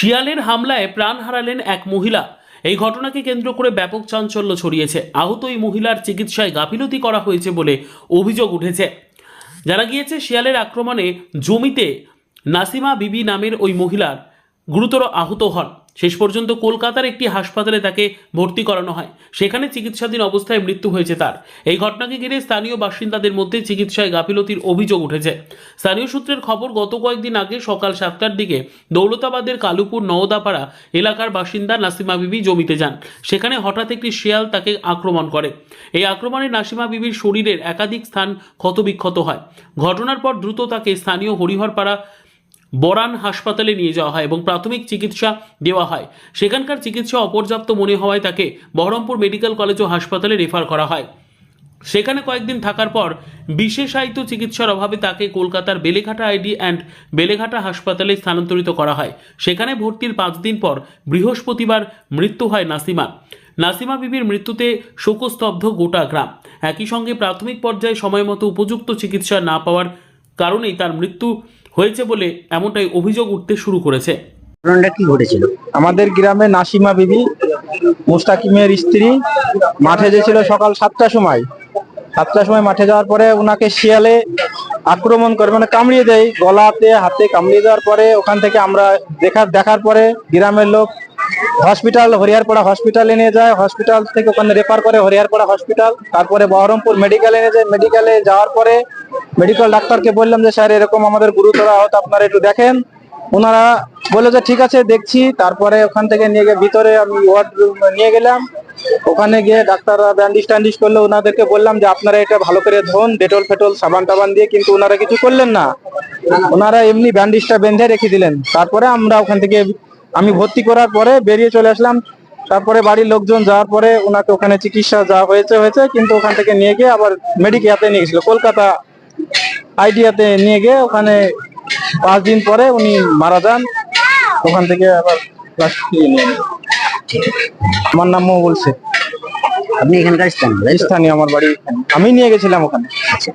শিয়ালের হামলায় প্রাণ হারালেন এক মহিলা। এই ঘটনাকে কেন্দ্র করে ব্যাপক চাঞ্চল্য ছড়িয়েছে। আহত এই মহিলার চিকিৎসায় গাফিলতি করা হয়েছে বলে অভিযোগ উঠেছে। জানা গিয়েছে, শিয়ালের আক্রমণে জমিতে নাসিমা বিবি নামের ওই মহিলার গুরুতর আহত হন। শেষ পর্যন্ত কলকাতার একটি হাসপাতালে তাকে ভর্তি করানো হয়। সেখানে চিকিৎসাধীন অবস্থায় মৃত্যু হয়েছে তার। এই ঘটনাকে ঘিরে স্থানীয় বাসিন্দাদের মধ্যে চিকিৎসায় গাফিলতির অভিযোগ উঠেছে। স্থানীয় সূত্রের খবর, গত কয়েকদিন আগে সকাল সাতটার দিকে দৌলতাবাদের কালুপুর নওদাপাড়া এলাকার বাসিন্দা নাসিমা বিবি জমিতে যান। সেখানে হঠাৎ একটি শিয়াল তাকে আক্রমণ করে। এই আক্রমণে নাসিমা বিবির শরীরের একাধিক স্থান ক্ষতবিক্ষত হয়। ঘটনার পর দ্রুত তাকে স্থানীয় হরিহরপাড়া বরান হাসপাতালে নিয়ে যাওয়া হয় এবং প্রাথমিক চিকিৎসা দেওয়া হয়। সেখানকার চিকিৎসা অপর্যাপ্ত মনে হওয়ায় তাকে বহরমপুর মেডিকেল কলেজ ও হাসপাতালে রেফার করা হয়। সেখানে কয়েকদিন থাকার পর বিশেষায়িত চিকিৎসার অভাবে তাকে কলকাতার বেলেঘাটা আইডি অ্যান্ড বেলেঘাটা হাসপাতালে স্থানান্তরিত করা হয়। সেখানে ভর্তির পাঁচ দিন পর বৃহস্পতিবার মৃত্যু হয় নাসিমা। নাসিমা বিবির মৃত্যুতে শোকস্তব্ধ গোটা গ্রাম। একই সঙ্গে প্রাথমিক পর্যায়ে সময়মতো উপযুক্ত চিকিৎসা না পাওয়ার কারণেই তার মৃত্যু হয়েছে বলে এমনটাই অভিযোগ উঠতে শুরু করেছে। ঘটনাটা কি ঘটেছিল? আমাদের গ্রামে নাসিমা বিবি মুস্তাকিমের স্ত্রী মাঠে যেছিল সকাল সাতটার সময়। সাতটার সময় মাঠে যাওয়ার পরে ওনাকে শিয়ালে আক্রমণ করে মানে কামড়িয়ে দেয় গলাতে হাতে কামড়িয়ে দেওয়ার পরে ওখান থেকে আমরা দেখার দেখার পরে গ্রামের লোক হসপিটাল হরিয়ারপাড়া হসপিটালে নিয়ে যায়। হসপিটাল থেকে ওখানে রেফার করে হরিয়ারপাড়া হসপিটাল তারপরে বহরমপুর মেডিকেলে নিয়ে যায়। মেডিকেলে যাওয়ার পরে মেডিকেল ডাক্তারকে বললাম যে, স্যার, এরকম আমাদের গুরুতর আহত আপনারা একটু দেখেন। ওনারা বলল যে, ঠিক আছে, দেখছি। তারপরে ওখান থেকে নিয়ে গিয়ে ভিতরে আমি ওয়ার্ড নিয়ে গেলাম। ওখানে গিয়ে ডাক্তাররা ব্যান্ডিজ ট্যান্ডিজ করল। ওনাদেরকে বললাম যে, আপনারা এটা ভালো করে ধোন, ডেটল ফেটল, সাবান টাবান দিয়ে। কিন্তু ওনারা কিছু করলেন না। ওনারা এমনি ব্যান্ডিজটা বেঁধে রেখে দিলেন। তারপরে আমরা ওখান থেকে আমি ভর্তি করার পরে বেরিয়ে চলে আসলাম। তারপরে বাড়ির লোকজন যাওয়ার পরে ওনাকে ওখানে চিকিৎসা যা হয়েছে হয়েছে। কিন্তু ওখান থেকে নিয়ে গিয়ে আবার মেডিকেয়াতে নিয়ে গেছিল। কলকাতা আইডিয়াতে নিয়ে গিয়ে ওখানে পাঁচ দিন পরে উনি মারা যান। ওখান থেকে আবার ক্লাস নিয়ে আমার নাম মহবুল শেখ। আপনি এখানকার স্থানীয় আমার বাড়ি। আমি নিয়ে গেছিলাম ওখানে। আচ্ছা